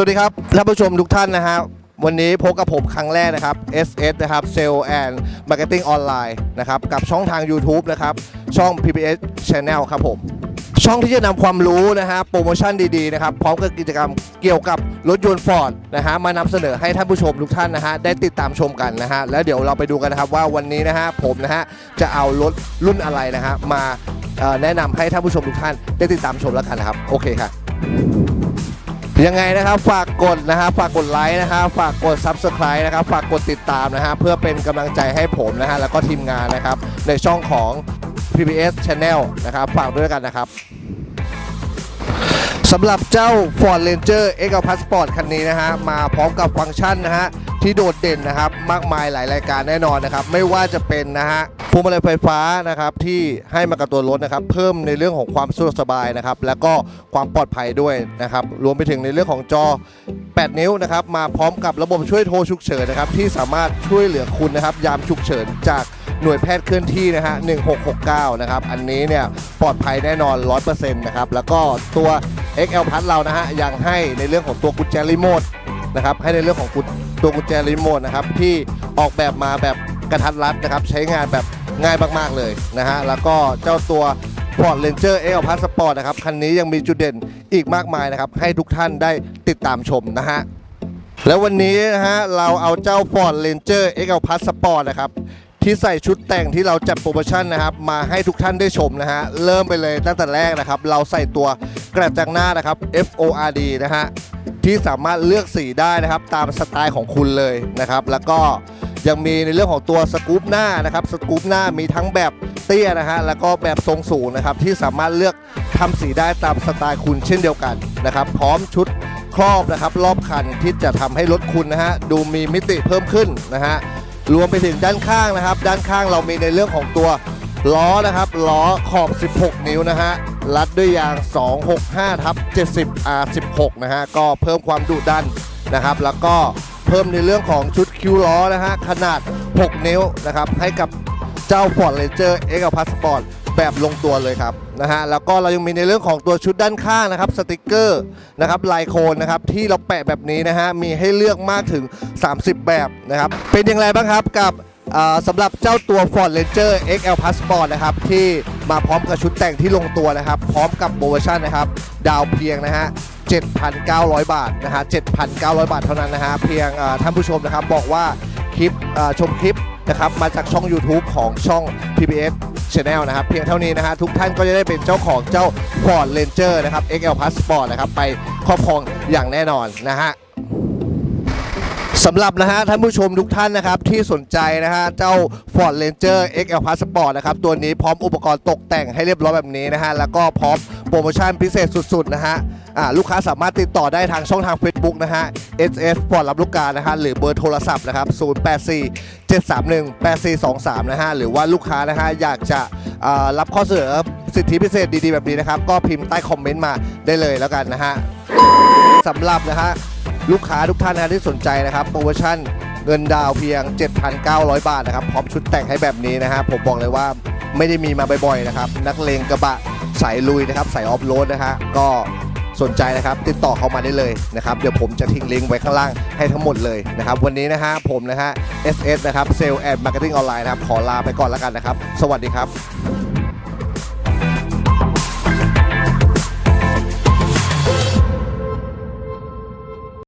สวัสดีครับท่านผู้ชมทุกท่านนะฮะวันนี้พบกับผมครั้งแรกนะครับ SS นะครับ Sale and Marketing Online นะครับกับช่องทาง YouTube นะครับช่อง PPS Channel ครับผมช่องที่จะนำความรู้นะฮะโปรโมชั่นดีๆนะครับพร้อมกับกิจกรรมเกี่ยวกับรถยนต์ฟอร์ดนะฮะมานำเสนอให้ท่านผู้ชมทุกท่านนะฮะได้ติดตามชมกันนะฮะแล้วเดี๋ยวเราไปดูกันนะครับว่าวันนี้นะฮะผมนะฮะจะเอารถรุ่นอะไรนะฮะมาแนะนำให้ท่านผู้ชมทุกท่านได้ติดตามชมแล้วกันนะครับโอเคครับ ยังไงนะครับฝากกดนะฮะฝากกดไลค์นะฮะฝากกด Subscribe นะครับฝากกดติดตามนะฮะเพื่อเป็นกำลังใจให้ผมนะฮะแล้วก็ทีมงานนะครับในช่องของ PBS Channel นะครับฝากด้วยกันนะครับสำหรับเจ้า Ford Ranger X Passport คันนี้นะฮะมาพร้อมกับฟังก์ชันนะฮะที่โดดเด่นนะครับมากมายหลายรายการแน่นอนนะครับ ไม่ว่าจะเป็นนะฮะ วงมาลัยไฟฟ้านะครับที่ให้มากับตัวรถนะครับ เพิ่มในเรื่องของความสะดวกสบายนะครับ แล้วก็ความปลอดภัยด้วยนะครับ รวมไปถึงในเรื่องของจอ 8 นิ้วนะครับ มาพร้อมกับระบบช่วยโทรฉุกเฉินนะครับ ที่สามารถช่วยเหลือคุณนะครับ ยามฉุกเฉินจากหน่วยแพทย์เคลื่อนที่นะฮะ 1669 นะครับ อันนี้เนี่ยปลอดภัยแน่นอน 100%นะครับ แล้วก็ตัว XL Plus เรานะฮะ ยังให้ในเรื่องของตัวกุญแจรีโมทนะครับ ให้ในเรื่องของตัวกุญแจรีโมทนะครับ ที่ออกแบบมาแบบกระทัดรัดนะครับ ใช้งานแบบ ง่ายมากๆเลยนะฮะแล้วก็เจ้าตัว Ford Ranger XL Plus Sport นะครับคันนี้ยังมีจุดเด่นอีกมากมายนะครับให้ทุกท่านได้ติดตามชมนะฮะแล้ววันนี้นะฮะเราเอาเจ้า Ford Ranger XL Plus Sport นะครับที่ใส่ชุดแต่งที่เราจัดโปรโมชั่นนะครับมาให้ทุกท่านได้ชมนะฮะเริ่มไปเลยตั้งแต่แรกนะครับเราใส่ตัวกระจังหน้านะครับ FORD นะฮะที่สามารถเลือกสีได้นะครับตามสไตล์ของคุณเลยนะครับ แล้วก็ ยังมีในเรื่องของตัวสกู๊ปหน้านะครับสกู๊ปหน้ามีทั้งแบบเตี้ยนะฮะแล้วก็แบบทรงสูงนะครับที่สามารถเลือกทำสีได้ตามสไตล์คุณเช่นเดียวกันนะครับ พร้อมชุดครอบนะครับรอบคันที่จะทำให้รถคุณนะฮะดูมีมิติเพิ่มขึ้นนะฮะรวมไปถึงด้านข้างนะครับ ด้านข้างเรามีในเรื่องของตัวล้อนะครับล้อขอบ 16 นิ้วนะฮะรัดด้วยยาง 265ทับ70 R16 นะฮะก็เพิ่มความดุดันนะครับ แล้วก็ เพิ่มในเรื่องของชุดคิ้วล้อนะฮะ ขนาด 6 นิ้วนะครับ ให้กับเจ้า Ford Ranger X Passport แบบลงตัวเลยครับนะฮะแล้วก็เรายังมีในเรื่องของตัวชุดด้านข้างนะครับสติกเกอร์นะครับลายโคนนะครับที่เราแปะแบบนี้นะฮะมีให้เลือกมากถึง 30 แบบนะครับเป็นอย่างไรบ้างครับกับ สำหรับเจ้าตัว Ford Ranger XL Passport นะครับ ที่มาพร้อมกับชุดแต่งที่ลงตัวนะครับ พร้อมกับโปรโมชั่นนะครับ ดาวเพียงนะฮะ 7,900 บาทนะฮะ 7,900 บาทเท่านั้นนะฮะ เพียงท่านผู้ชมนะครับบอกว่าคลิปชมคลิปนะครับมาจากช่อง YouTube ของช่อง PBS Channel นะครับ เพียงเท่านี้นะฮะทุกท่านก็จะได้เป็นเจ้าของเจ้า Ford Ranger นะครับ XL Passport นะครับ ไปครอบครองอย่างแน่นอนนะฮะ สำหรับนะฮะท่านผู้ชมทุกท่านนะครับที่สนใจนะฮะเจ้า Ford Ranger XL Passport นะครับตัวนี้พร้อมอุปกรณ์ตกแต่งให้เรียบร้อยแบบนี้นะฮะแล้วก็พร้อมโปรโมชั่นพิเศษสุดๆนะฮะลูกค้าสามารถติดต่อได้ทางช่องทาง Facebook นะฮะ SS Ford รับลูกกานะฮะหรือเบอร์โทรศัพท์นะครับ 084 731 8423 นะฮะหรือว่าลูกค้านะฮะอยากจะรับข้อเสนอสิทธิพิเศษดีๆแบบนี้นะครับ ก็พิมพ์ใต้คอมเมนต์มาได้เลยแล้วกันนะฮะสำหรับนะฮะ ลูกค้าทุกท่านนะที่สนใจนะครับโปรโมชั่นเงินดาวเพียง 7,900 บาทนะครับพร้อมชุดแต่งให้แบบนี้นะฮะผมบอกเลยว่าไม่ได้มีมาบ่อยๆนะครับนักเลงกระบะสายลุยนะครับสายออฟโรดนะฮะก็สนใจนะครับติดต่อเข้ามาได้เลยนะครับเดี๋ยวผมจะทิ้งลิงก์ไว้ข้างล่างให้ทั้งหมดเลยนะครับวันนี้นะฮะผมนะฮะ SS นะครับเซลล์แอนด์มาร์เก็ตติ้งออนไลน์นะครับขอลาไปก่อนแล้วกันนะครับ สวัสดีครับ